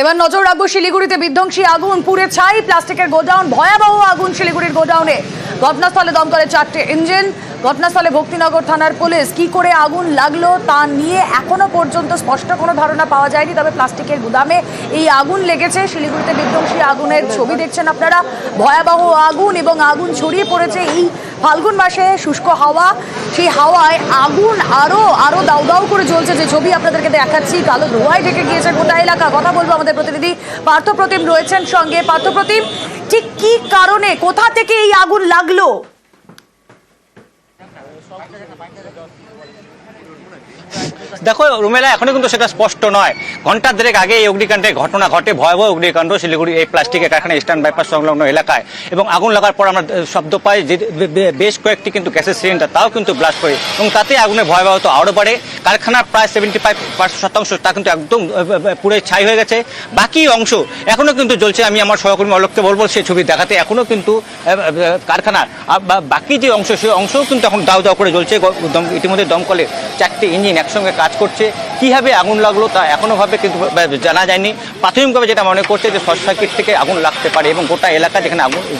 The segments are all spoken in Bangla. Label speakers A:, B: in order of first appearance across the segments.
A: এবার নজর রাখব শিলিগুড়িতে বিধ্বংসী আগুন পুড়ে ছাই প্লাস্টিকের গোডাউন ভয়াবহ আগুন শিলিগুড়ির গোডাউনে। ঘটনাস্থলে দমকলের চারটে ইঞ্জিন, ঘটনাস্থলে ভক্তিনগর থানার পুলিশ। কি করে আগুন লাগল তা নিয়ে এখনও পর্যন্ত স্পষ্ট কোনো ধারণা পাওয়া যায়নি, তবে প্লাস্টিকের গুদামে এই আগুন লেগেছে। শিলিগুড়িতে বিধ্বংসী আগুনের ছবি দেখছেন আপনারা। ভয়াবহ আগুন এবং আগুন ছড়িয়ে পড়েছে এই ফাল্গুন মাসে শুষ্ক হাওয়া। সেই হাওয়ায় আগুন আরও আরও দাউ দাউ করে জ্বলছে। যে ছবি আপনাদেরকে দেখাচ্ছি, কালো ধোঁয়ায় ঢেকে গিয়েছে গোটা এলাকা। কথা বলব আমাদের প্রতিনিধি পার্থপ্রতিম রয়েছেন সঙ্গে। পার্থপ্রতিম, ঠিক কি কারণে, কোথা থেকে আগুন লাগল।
B: দেখো রুমেলা এখনও কিন্তু সেটা স্পষ্ট নয়। ঘণ্টা দেড়েক আগে এই অগ্নিকাণ্ডের ঘটনা ঘটে ভয়াবহ অগ্নিকাণ্ড শিলিগুড়ি এই প্লাস্টিকের কারখানা ইস্টার্ন বাইপাস সংলগ্ন এলাকায়। এবং আগুন লাগার পর আমরা শব্দ পাই যে বেশ কয়েকটি কিন্তু গ্যাসের সিলিন্ডার তাও কিন্তু ব্লাস্ট করে। এবং তাতে আগুনের ভয়াবহতা আরও বাড়ে। কারখানার প্রায় সেভেন্টি ফাইভ শতাংশ তা কিন্তু একদম আহ, ছাই হয়ে গেছে। বাকি অংশ এখনও কিন্তু জ্বলছে। আমি আমার সহকর্মী অলোককে বলব সেই ছবি দেখাতে এখনও কিন্তু কারখানার বাকি যে অংশ সেই অংশও কিন্তু এখন দাও দাও করে জ্বলছে। ইতিমধ্যে দমকলে চারটি ইঞ্জিন একসঙ্গে কাজ করছে। কীভাবে আগুন লাগল তা এখনোভাবে কিন্তু জানা যায়নি। প্রাথমিকভাবে যেটা মনে করছে যে শর্ট সার্কিট থেকে আগুন লাগতে পারে এবং গোটা এলাকা যেখানে আগুন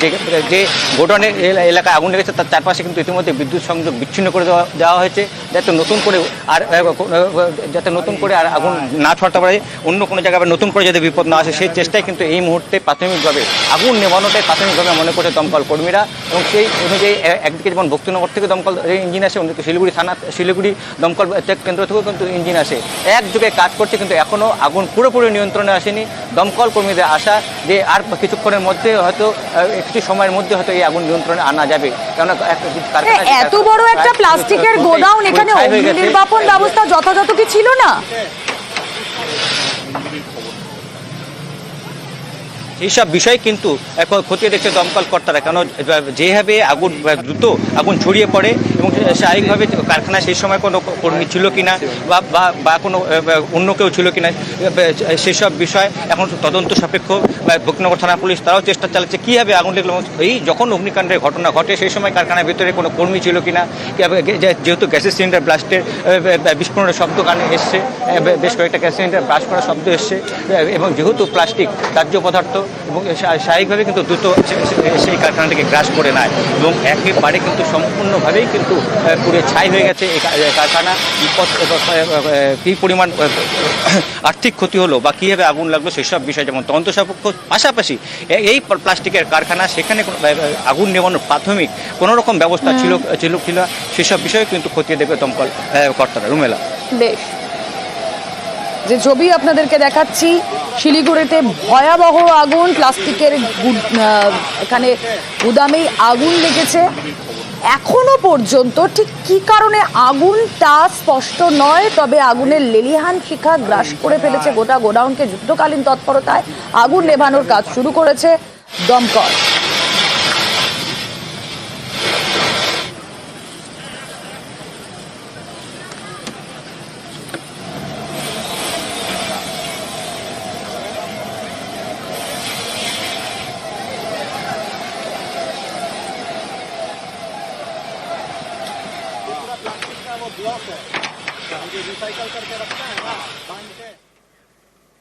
B: যে- গোডাউনের এলাকায় আগুন লেগেছে তার চারপাশে কিন্তু ইতিমধ্যে বিদ্যুৎ সংযোগ বিচ্ছিন্ন করে দেওয়া দেওয়া হয়েছে। যাতে নতুন করে আর যাতে নতুন করে আর আগুন না ছড়াতে পারে, অন্য কোনো জায়গায় নতুন করে যাতে বিপদ না আসে, সেই চেষ্টায় কিন্তু এই মুহূর্তে প্রাথমিকভাবে আগুন নেভানোটাই প্রাথমিকভাবে মনে করছে দমকল কর্মীরা এবং সেই অনুযায়ী একদিকে যেমন ভক্তিনগর থেকে দমকল ইঞ্জিন আসে, অন্যদিকে শিলিগুড়ি থানা, শিলিগুড়ি দমকল কেন্দ্র থেকেও কিন্তু ইঞ্জিন আসে। একযোগে কাজ করছে কিন্তু এখনও আগুন পুরোপুরি নিয়ন্ত্রণে আসেনি। দমকল কর্মীদের আশা যে আর কিছুক্ষণের মধ্যে হয়তো কিছু সময়ের মধ্যে হয়তো এই আগুন নিয়ন্ত্রণে আনা যাবে। কেননা
A: এত বড় একটা প্লাস্টিকের গোডাউন এখানে
B: হয়ে।
A: নির্বাপন ব্যবস্থা যথাযথ কি ছিল না?
B: এইসব বিষয় কিন্তু এখন খতিয়ে দেখছে দমকল কর্তারা। কেন যেভাবে আগুন দ্রুত আগুন ছড়িয়ে পড়ে এবং স্বাভাবিকভাবে কারখানায় সেই সময় কোনো কর্মী ছিল কিনা বা বা বা কোনো অন্য কেউ ছিল কিনা সেসব বিষয় এখন তদন্ত সাপেক্ষ বা ভক্তিনগর থানা পুলিশ তারাও চেষ্টা চালাচ্ছে, কীভাবে আগুন লাগল এই যখন অগ্নিকাণ্ডের ঘটনা ঘটে, সেই সময় কারখানার ভিতরে কোনো কর্মী ছিল গে- যে- যেহেতু গ্যাসের সিলিন্ডার ব্লাস্টের বিস্ফোরণের শব্দ কানে এসছে বেশ কয়েকটা গ্যাস সিলিন্ডার ব্লাস্ট করার শব্দ এসছে এবং যেহেতু প্লাস্টিক, দাহ্য পদার্থ, এবং স্বা- স্বাভাবিকভাবে কিন্তু দ্রুত সেই কারখানাটিকে গ্রাস করে নেয়, এবং একেবারে কিন্তু সম্পূর্ণভাবেই কিন্তু আহ, পুরো ছাই হয়ে গেছে এই কারখানা। কী পরিমাণ আর্থিক ক্ষতি হলো বা কীভাবে আগুন লাগল সেসব বিষয় যেমন তদন্ত সাপেক্ষ। পাশাপাশি এই প্লাস্টিকের কারখানা সেখানে আগুন নেভানোর প্রাথমিক কোনো রকম ব্যবস্থা ছিল ছিল ছিল না, সেসব বিষয়ে কিন্তু খতিয়ে দেবে দমকল কর্তারা। রুমেলা।
A: বেশ। যে ছবি আপনাদেরকে দেখাচ্ছি শিলিগুড়িতে ভয়াবহ আগুন প্লাস্টিকের এখানে গুদামেই আগুন লেগেছে। এখনও পর্যন্ত ঠিক কি কারণে আগুন তা স্পষ্ট নয়, তবে আগুনের লেলিহান শিখা গ্রাস করে ফেলেছে গোটা গোডাউনকে যুদ্ধকালীন তৎপরতায় আগুন নেভানোর কাজ শুরু করেছে দমকল।
C: ब्लॉक है जो रिसाइकल करके रखते हैं ना बाँध के